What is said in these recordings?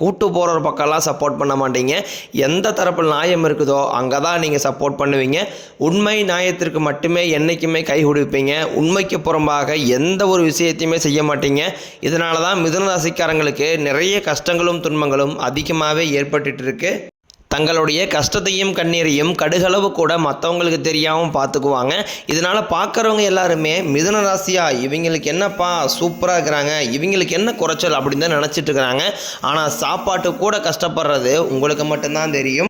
கூட்டு போகிற பக்கம்லாம் சப்போர்ட் பண்ண மாட்டீங்க. எந்த தரப்பில் நியாயம் இருக்குதோ அங்கே தான் நீங்கள் சப்போர்ட் பண்ணுவீங்க. உண்மை நியாயத்திற்கு மட்டுமே என்றைக்குமே கை கொடுப்பீங்க. உண்மைக்கு புறம்பாக எந்த ஒரு விஷயத்தையுமே செய்ய மாட்டீங்க. இதனால தான் மிதுன ராசிக்காரங்களுக்கு நிறைய கஷ்டங்களும் துன்பங்களும் அதிகமாகவே ஏற்பட்டுட்டு இருக்குது தங்களுடைய கஷ்டத்தையும் கண்ணீரையும் கடுகளவு கூட மற்றவங்களுக்கு தெரியாமல் பார்த்துக்குவாங்க இதனால் பார்க்குறவங்க எல்லாருமே மிதுன ராசியா இவங்களுக்கு என்னப்பா சூப்பராக இருக்கிறாங்க இவங்களுக்கு என்ன குறைச்சல் அப்படின்னு தான் நினச்சிட்டு இருக்கிறாங்க. ஆனால் சாப்பாட்டு கூட கஷ்டப்படுறது உங்களுக்கு மட்டும்தான் தெரியும்.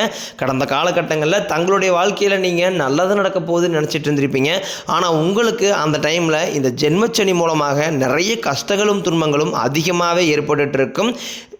கடந்த காலகட்டங்களில் தங்களுடைய வாழ்க்கையில் நீங்கள் நல்லது நடக்க போகுதுன்னு நினச்சிட்டு இருந்திருப்பீங்க. ஆனால் உங்களுக்கு அந்த டைமில் இந்த ஜென்மச்சனி மூலமாக நிறைய கஷ்டங்களும் துன்பங்களும் அதிகமாகவே ஏற்பட்டுட்டு இருக்கும்.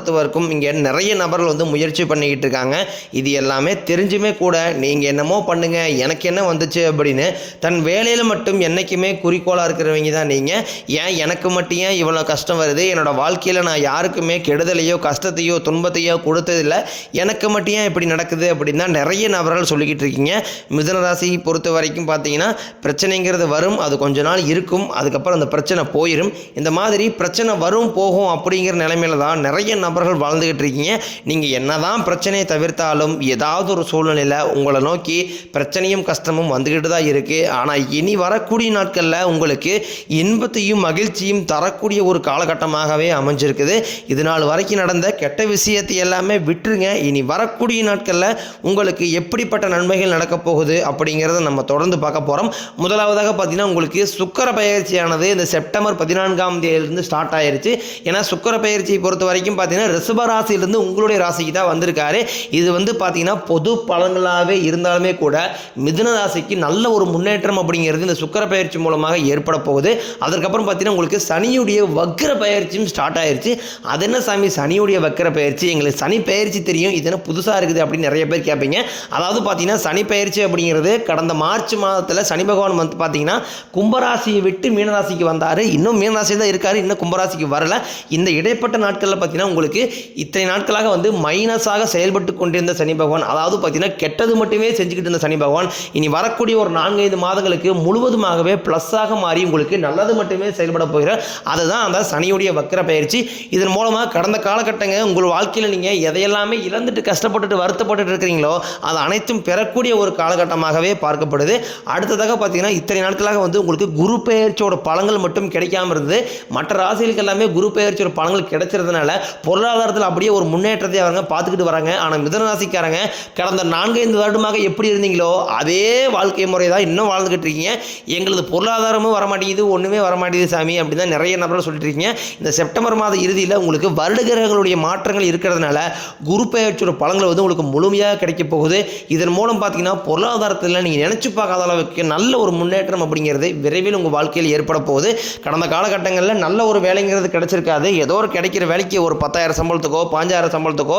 மருத்துவருக்கும் இங்கே நிறைய நபர்கள் வந்து முயற்சி பண்ணிக்கிட்டு இருக்காங்க. இது எல்லாமே தெரிஞ்சுமே கூட நீங்கள் என்னமோ பண்ணுங்கள் எனக்கு என்ன வந்துச்சு அப்படின்னு தன் வேலையில் மட்டும் என்றைக்குமே குறிக்கோளாக இருக்கிறவங்க தான் நீங்கள் ஏன் எனக்கு மட்டும் ஏன் இவ்வளோ கஷ்டம் வருது? என்னோடய வாழ்க்கையில் நான் யாருக்குமே கெடுதலையோ கஷ்டத்தையோ துன்பத்தையோ கொடுத்ததில்ல. எனக்கு மட்டும் ஏன் இப்படி நடக்குது அப்படின்னு தான் நிறைய நபர்கள் சொல்லிக்கிட்டு இருக்கீங்க. மிதனராசியை பொறுத்த வரைக்கும் பார்த்தீங்கன்னா பிரச்சனைங்கிறது வரும் அது கொஞ்ச நாள் இருக்கும் அதுக்கப்புறம் அந்த பிரச்சனை போயிடும் இந்த மாதிரி பிரச்சனை வரும் போகும் அப்படிங்கிற நிலைமையில தான் நிறைய நபர்கள் வாழ்ந்துக்கிட்டு இருக்கீங்க. நீங்கள் என்னதான் பிரச்சனையை தவிர்த்தாலும் ஏதாவது ஒரு சூழ்நிலையில் உங்களை நோக்கி பிரச்சனையும் கஷ்டமும் வந்துக்கிட்டு தான் இருக்குது ஆனால் இனி வரக்கூடிய நாட்களில் உங்களுக்கு இன்பத்தையும் மகிழ்ச்சியும் தரக்கூடிய ஒரு காலகட்டமாகவே அமைஞ்சிருக்குது. இது நாள் வரைக்கும் நடந்த கெட்ட விஷயத்தை எல்லாமே விட்டுருங்க. இனி வரக்கூடிய நாட்களில் உங்களுக்கு எப்படிப்பட்ட நன்மைகள் நடக்கப் போகுது அப்படிங்கிறத நம்ம தொடர்ந்து பார்க்க போகிறோம் முதலாவதாக பார்த்தீங்கன்னா உங்களுக்கு சுக்கர பயிற்சியானது இந்த செப்டம்பர் பதினான்காம் தேதியிலிருந்து ஸ்டார்ட் ஆயிருச்சு. ஏன்னா சுக்கர பயிற்சியை பொறுத்த வரைக்கும் பார்த்தீங்கன்னா ரிஷப ரிஷபராசியிலிருந்து உங்களுடைய ராசிக்கு தான் வந்திருக்காரு. இது வந்து பார்த்தீங்கன்னா பொது பலன்களாகவே இருந்தாலுமே கூட மிதுன ராசிக்கு நல்ல ஒரு முன்னேற்றம் அப்படிங்கிறது இந்த சுக்கர பயிற்சி மூலமாக ஏற்பட போகுது. அதற்கப்புறம் பார்த்தீங்கன்னா உங்களுக்கு சனியுடைய வக்கர பயிற்சியும் ஸ்டார்ட் ஆயிடுச்சு அது என்ன சாமி? சனியுடைய வக்கர பயிற்சி. எங்களுக்கு சனி பயிற்சி தெரியும். இது என்ன புதுசாக இருக்குது அப்படின்னு நிறைய பேர் கேட்பீங்க. அதாவது பார்த்தீங்கன்னா சனி பயிற்சி அப்படிங்கிறது கடந்த மார்ச் மாதத்தில் சனி பகவான் வந்து பார்த்தீங்கன்னா கும்பராசியை விட்டு மீனராசிக்கு வந்தார். இன்னும் மீனராசி தான் இருக்கார். இன்னும் கும்பராசிக்கு வரல. இந்த இடைப்பட்ட நாட்களில் பார்த்தீங்கன்னா உங்களுக்கு இத்தனை நாட்களாக வந்து மைனஸாக செயல்பட்டு கொண்டிருந்த சனி பகவான் அதாவது பார்த்தீங்கன்னா கெட்டது மட்டுமே செஞ்சுக்கிட்டு இருந்த சனி பகவான் இனி வரக்கூடிய ஒரு நான்கைந்து மாதங்களுக்கு முழுவதுமாகவே ப்ளஸ்ஸாக மாறி உங்களுக்கு நல்லது மட்டுமே செயல்பட போகிறார் அதுதான் அந்த சனியுடைய வக்கர பயிற்சி. இதன் மூலமாக கடந்த காலகட்டங்க உங்கள் வாழ்க்கையில் நீங்கள் எதையெல்லாமே இழந்துட்டு கஷ்டப்பட்டுட்டு வருத்தப்பட்டுட்டு இருக்கிறீங்களோ அது அனைத்தும் பெறக்கூடிய ஒரு காலகட்டமாகவே பார்க்கப்படுது. அடுத்ததாக பார்த்தீங்கன்னா இத்தனை நாட்களாக வந்து உங்களுக்கு குரு பெயர்ச்சியோட பழங்கள் மட்டும் கிடைக்காம இருந்தது. மற்ற ராசிகளுக்கு எல்லாமே குரு பெயர்ச்சியோட பழங்கள் கிடைச்சிருந்தனால பொருளாதாரத்தில் அப்படியே ஒரு முன்னேற்றத்தை அவங்க பார்த்துக்கிட்டு வராங்க. ஆனால் மிதனராசிக்காரங்க கடந்த நான்கைந்து வருடமாக எப்படி இருந்தீங்களோ அதே வாழ்க்கை முறை தான் இன்னும் வாழ்ந்துக்கிட்டு இருக்கீங்க. எங்களது பொருளாதாரமும் வரமாட்டேங்குது ஒன்றுமே வரமாட்டேங்குது சாமி அப்படின்னு தான் நிறைய நபர்கள் சொல்லிட்டு இருக்கீங்க. இந்த செப்டம்பர் மாத இறுதியில் உங்களுக்கு வருட கிரகங்களுடைய மாற்றங்கள் இருக்கிறதுனால குரு பெயர்ச்சியோட பலன்கள் வந்து உங்களுக்கு முழுமையாக கிடைக்க போகுது. இதன் மூலம் பார்த்தீங்கன்னா பொருளாதாரத்தில் நீங்கள் நினச்சி பார்க்காத அளவுக்கு நல்ல ஒரு முன்னேற்றம் அப்படிங்கிறது விரைவில் உங்கள் வாழ்க்கையில் ஏற்பட போகுது. கடந்த காலகட்டங்களில் நல்ல ஒரு வேலைங்கிறது கிடைச்சிருக்காது. ஏதோ ஒரு கிடைக்கிற வேலைக்கு ஒரு 10000 பத்தாயிரம் சம்பளத்துக்கோ பாஞ்சாயிரம் சம்பளத்துக்கோ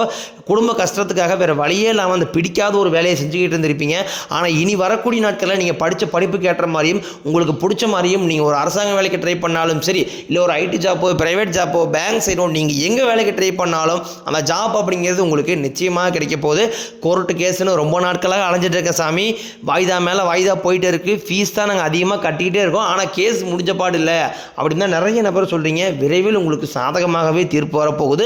குடும்ப கஷ்டத்துக்காக வேறு வழியே இல்லாமல் அந்த பிடிக்காத ஒரு வேலையை செஞ்சுக்கிட்டு இருந்திருப்பீங்க. ஆனால் இனி வரக்கூடிய நாட்களில் நீங்கள் படித்த படிப்புக்கு ஏற்ற மாதிரியும் உங்களுக்கு பிடிச்ச மாதிரியும் நீங்கள் ஒரு அரசாங்க வேலைக்கு ட்ரை பண்ணாலும் சரி இல்லை ஒரு ஐடி ஜாப்போ ப்ரைவேட் ஜாப்போ பேங்க் சைடோ நீங்கள் எங்கே வேலைக்கு ட்ரை பண்ணாலும் அந்த ஜாப் அப்படிங்கிறது உங்களுக்கு நிச்சயமாக கிடைக்க போகுது. கோர்ட்டு கேஸ்னு ரொம்ப நாட்களாக அலைஞ்சிட்டு இருக்க சாமி. வாய்தா மேலே வாய்தா போயிட்டு இருக்குது ஃபீஸ் தான் நாங்கள் அதிகமாக கட்டிக்கிட்டே இருக்கோம். ஆனால் கேஸ் முடிஞ்ச பாடு இல்லை. அப்படின்னு தான் நிறைய நபர் சொல்கிறீங்க விரைவில் உங்களுக்கு சாதகமாகவே தீர்ப்பு வரப்போகுது.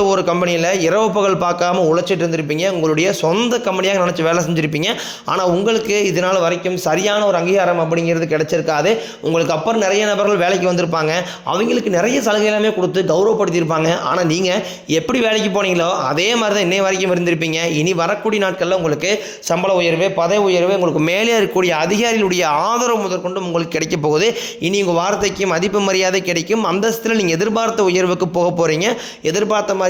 நீங்களும் ஒரு கம்பெனியில் இரவு பகல் பார்க்காம உழைச்சிட்டு இருந்திருப்பீங்க. உங்களுடைய சொந்த கம்பெனியாக நினச்சி வேலை செஞ்சுருப்பீங்க. ஆனால் உங்களுக்கு இதனால் வரைக்கும் சரியான ஒரு அங்கீகாரம் அப்படிங்கிறது கிடைச்சிருக்காது. உங்களுக்கு அப்புறம் நிறைய நபர்கள் வேலைக்கு வந்திருப்பாங்க. அவங்களுக்கு நிறைய சலுகை எல்லாமே கொடுத்து கௌரவப்படுத்தியிருப்பாங்க. ஆனால் நீங்கள் எப்படி வேலைக்கு போனீங்களோ அதே மாதிரி தான் இன்னைய வரைக்கும் இருந்திருப்பீங்க. இனி வரக்கூடிய நாட்களில் உங்களுக்கு சம்பள உயர்வு பதவி உயர்வு உங்களுக்கு மேலே இருக்கக்கூடிய அதிகாரிகளுடைய ஆதரவு முதற்கொண்டு உங்களுக்கு கிடைக்க போகுது. இனி உங்கள் வார்த்தைக்கு மதிப்பு மரியாதை கிடைக்கும். அந்தஸ்தில் நீங்கள் எதிர்பார்த்த உயர்வுக்கு போக போகிறீங்க எதிர்பார்த்த மாதிரி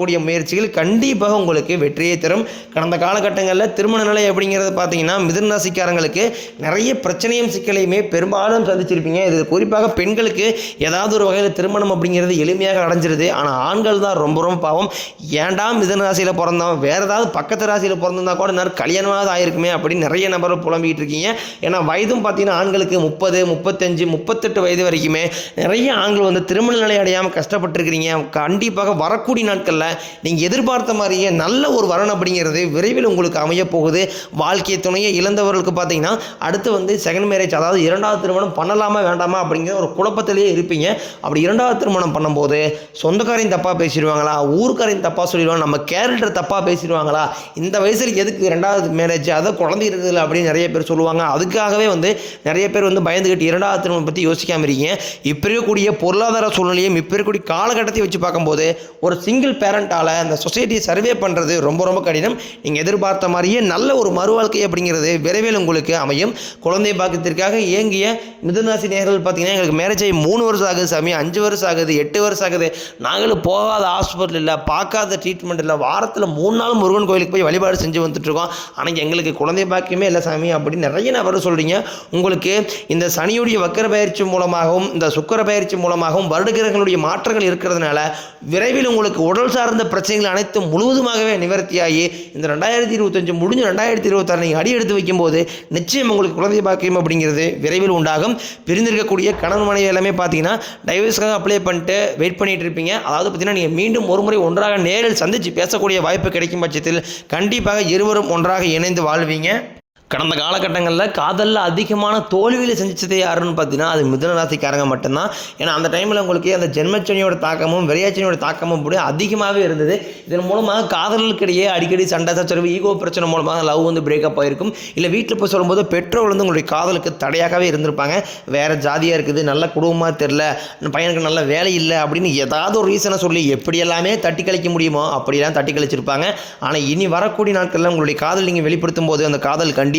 தொடங்கக்கூடிய முயற்சிகள் கண்டிப்பாக உங்களுக்கு வெற்றியை தரும். கடந்த காலகட்டங்களில் திருமண நிலை அப்படிங்கிறது பார்த்தீங்கன்னா மிதுன ராசிக்காரங்களுக்கு நிறைய பிரச்சனையும் சிக்கலையுமே பெரும்பாலும் சந்திச்சிருப்பீங்க. இது குறிப்பாக பெண்களுக்கு ஏதாவது ஒரு வகையில் திருமணம் அப்படிங்கிறது எளிமையாக அடைஞ்சிருது. ஆனால் ஆண்கள் தான் ரொம்ப ரொம்ப பாவம். ஏன்டா மிதுன ராசியில் பிறந்தோம்? வேறு ஏதாவது பக்கத்து ராசியில் பிறந்திருந்தா கூட நேரம் கல்யாணமாவது ஆயிருக்குமே அப்படின்னு நிறைய நபர் புலம்பிக்கிட்டு இருக்கீங்க. ஏன்னா வயதும் பார்த்தீங்கன்னா ஆண்களுக்கு முப்பது முப்பத்தஞ்சு முப்பத்தெட்டு வயது வரைக்குமே நிறைய ஆண்கள் வந்து திருமண நிலை அடையாமல் கஷ்டப்பட்டுருக்கிறீங்க. கண்டிப்பாக வரக்கூடிய நாட்களில் நீங்கள் எதிர்பார்த்த மாதிரியே நல்ல ஒரு வரன் அப்படிங்கிறது விரைவில் உங்களுக்கு அமைய போகுது. வாழ்க்கை துணையை இழந்தவர்களுக்கு பார்த்தீங்கன்னா அடுத்து வந்து செகண்ட் மேரேஜ் அதாவது இரண்டாவது திருமணம் பண்ணலாமா வேண்டாமா அப்படிங்கிற ஒரு குழப்பத்திலேயே இருப்பீங்க. அப்படி இரண்டாவது திருமணம் பண்ணும்போது சொந்தக்காரையும் தப்பாக பேசிடுவாங்களா? ஊருக்காரையும் தப்பாக சொல்லிடுவாங்க நம்ம கேரக்டர் தப்பாக பேசிடுவாங்களா? இந்த வயசில் எதுக்கு ரெண்டாவது மேரேஜ் அதை குழந்தை இருக்குதுல அப்படின்னு நிறைய பேர் சொல்லுவாங்க. அதுக்காகவே வந்து நிறைய பேர் வந்து பயந்துக்கிட்டு இரண்டாவது திருமணம் பற்றி யோசிக்காமல் இருக்கீங்க. இப்போ இருக்கக்கூடிய பொருளாதார சூழ்நிலையும் இப்போ இருக்கக்கூடிய காலகட்டத்தை வச்சு பார்க்கும்போது ஒரு சிங்கிள் பேரண்ட்டால் அந்த சொசைட்டியை சர்வே பண்ணுறது ரொம்ப ரொம்ப கடினம். நீங்கள் எதிர்பார்த்த மாதிரியே நல்ல ஒரு மறுவாழ்க்கை அப்படிங்கிறது விரைவில் உங்களுக்கு அமையும். குழந்தை பாக்கியத்திற்காக இயங்கிய மிதுனராசி நேர்கள் பார்த்தீங்கன்னா எங்களுக்கு மேரேஜ் ஆகி மூணு வருஷம் ஆகுது சாமி அஞ்சு வருஷம் ஆகுது எட்டு வருஷம் ஆகுது. நாங்களும் போகாத ஹாஸ்பிட்டல் இல்லை பார்க்காத ட்ரீட்மெண்ட் இல்லை. வாரத்தில் மூணு நாள் முருகன் கோயிலுக்கு போய் வழிபாடு செஞ்சு வந்துட்டுருக்கோம். ஆனால் எங்களுக்கு குழந்தை பாக்கியமே இல்லை சாமி அப்படின்னு நிறைய நபர் சொல்கிறீங்க உங்களுக்கு இந்த சனியுடைய வக்கர பயிற்சி மூலமாகவும் இந்த சுக்கர பயிற்சி மூலமாகவும் வருடகிரகங்களுடைய மாற்றங்கள் இருக்கிறதுனால விரைவில் உங்களுக்கு உடல் சார்ந்த பிரச்சனைகள் அனைத்தும் முழுவதுமாகவே நிவர்த்தியாகி இந்த ரெண்டாயிரத்தி இருபத்தஞ்சு முடிஞ்சு ரெண்டாயிரத்தி இருபத்தாறு நீங்கள் அடி எடுத்து வைக்கும்போது நிச்சயம் உங்களுக்கு குழந்தை பாக்கியம் அப்படிங்கிறது விரைவில் உண்டாகும். பிரிந்திருக்கக்கூடிய கணவன் மனைவி எல்லாமே பார்த்தீங்கன்னா டைவர்ஸ்க்காக அப்ளை பண்ணிட்டு வெயிட் பண்ணிகிட்டு இருப்பீங்க. அதாவது பார்த்தீங்கன்னா நீங்கள் மீண்டும் ஒரு முறை ஒன்றாக நேரில் சந்தித்து பேசக்கூடிய வாய்ப்பு கிடைக்கும் பட்சத்தில் கண்டிப்பாக இருவரும் ஒன்றாக இணைந்து வாழ்வீங்க. கடந்த காலகட்டங்களில் காதலில் அதிகமான தோல்வியில் செஞ்சது யாருன்னு பார்த்தீங்கன்னா அது மிதுன ராசிக்காரங்க மட்டும்தான். ஏன்னா அந்த டைமில் உங்களுக்கு அந்த ஜென்மச்சனியோட தாக்கமும் விரையாச்சனியோட தாக்கமும் இப்படி அதிகமாகவே இருந்தது. இதன் மூலமாக காதலுக்கிடையே அடிக்கடி சண்டை சச்சரவு ஈகோ பிரச்சனை மூலமாக லவ் வந்து பிரேக்கப் ஆகிருக்கும் இல்லை வீட்டில் போய் சொல்லும்போது பெற்றோர் வந்து உங்களுடைய காதலுக்கு தடையாகவே இருந்திருப்பாங்க. வேறு ஜாதியாக இருக்குது நல்ல குடும்பமாக தெரில இந்த பையனுக்கு நல்ல வேலை இல்லை அப்படின்னு ஏதாவது ஒரு ரீசனை சொல்லி எப்படியெல்லாமே தட்டி கழிக்க முடியுமோ அப்படியெல்லாம் தட்டி கழிச்சிருப்பாங்க. ஆனால் இனி வரக்கூடிய நாட்களில் உங்களுடைய காதல் நீங்கள் வெளிப்படுத்தும் போது அந்த காதல் கண்டி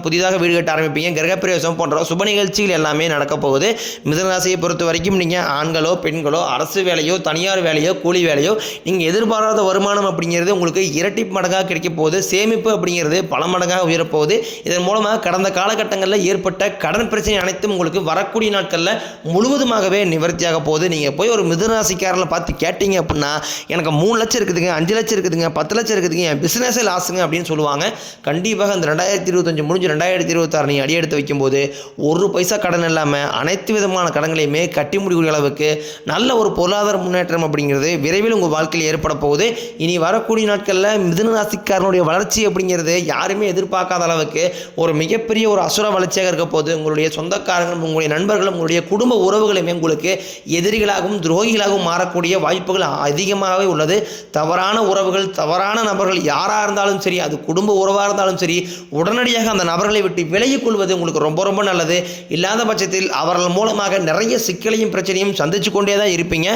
புதிதாக வீடு கட்ட ஆரம்பிப்பீங்க. கிரகப்பிரவேசம் போன்ற சுப நிகழ்ச்சிகள் எல்லாமே நடக்க போகுது. மிதனராசியை பொறுத்த வரைக்கும் நீங்கள் ஆண்களோ பெண்களோ அரசு வேலையோ தனியார் வேலையோ கூலி வேலையோ நீங்கள் எதிர்பாராத வருமானம் அப்படிங்கிறது உங்களுக்கு இரட்டி மடங்காக கிடைக்க போகுது. சேமிப்பு அப்படிங்கிறது பல மடங்காக உயரப்போகுது. இதன் மூலமாக கடந்த காலகட்டங்களில் ஏற்பட்ட கடன் பிரச்சனை அனைத்தும் உங்களுக்கு வரக்கூடிய நாட்களில் முழுவதுமாகவே நிவர்த்தியாக போகுது. நீங்கள் போய் ஒரு மிதனராசிக்காரனை பார்த்து கேட்டீங்க அப்படின்னா எனக்கு மூணு லட்சம் இருக்குதுங்க அஞ்சு லட்சம் இருக்குதுங்க பத்து லட்சம் இருக்குதுங்க என் பிஸ்னஸே லாஸுங்க அப்படின்னு சொல்லுவாங்க. கண்டிப்பாக அந்த ரெண்டாயிரத்தி இருபத்தஞ்சு முடிஞ்சு ரெண்டாயிரத்தி இருபத்தாறு நீ அடி எடுத்து வைக்கும்போது ஒரு பைசா கடன் இல்லாமல் அனைத்து விதமான கடன்களையுமே கட்டி முடிக்கூடிய அளவுக்கு நல்ல ஒரு பொருளாதார முன்னேற்றம் அப்படிங்கிறது விரைவில் உங்கள் வாழ்க்கையில் ஏற்பட போகுது. இனி வரக்கூடிய நாட்களில் மிதுன ராசிக்காரனுடைய வளர்ச்சி அப்படிங்கிறது யாருமே எதிர்பார்க்காத அளவுக்கு ஒரு மிகப்பெரிய ஒரு அசுர வளர்ச்சியாக இருக்க போது உங்களுடைய சொந்தக்காரங்களும் உங்களுடைய நண்பர்களும் உங்களுடைய குடும்ப உறவுகளுமே உங்களுக்கு எதிரிகளாகவும் துரோகிகளாகவும் மாறக்கூடிய வாய்ப்புகள் அதிகமாகவே உள்ளது. தவறான உறவுகள் தவறான நபர்கள் யாராக இருந்தாலும் சரி அது குடும்ப உறவாக இருந்தாலும் சரி உடனடியாக அந்த நபர் நபர்களை விட்டு விலகிக் கொள்வது உங்களுக்கு ரொம்ப ரொம்ப நல்லது. இல்லாத பட்சத்தில் அவர்கள் மூலமாக நிறைய சிக்கலையும் பிரச்சனையும் சந்திச்சு கொண்டே தான் இருப்பீங்க.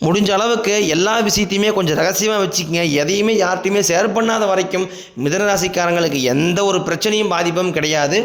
முடிஞ்ச அளவுக்கு எல்லா விஷயத்தையுமே கொஞ்சம் ரகசியமாக வச்சுக்கோங்க. எதையுமே யார்கிட்டையுமே ஷேர் பண்ணாத வரைக்கும் மிதனராசிக்காரங்களுக்கு எந்த ஒரு பிரச்சனையும் பாதிப்பும் கிடையாது.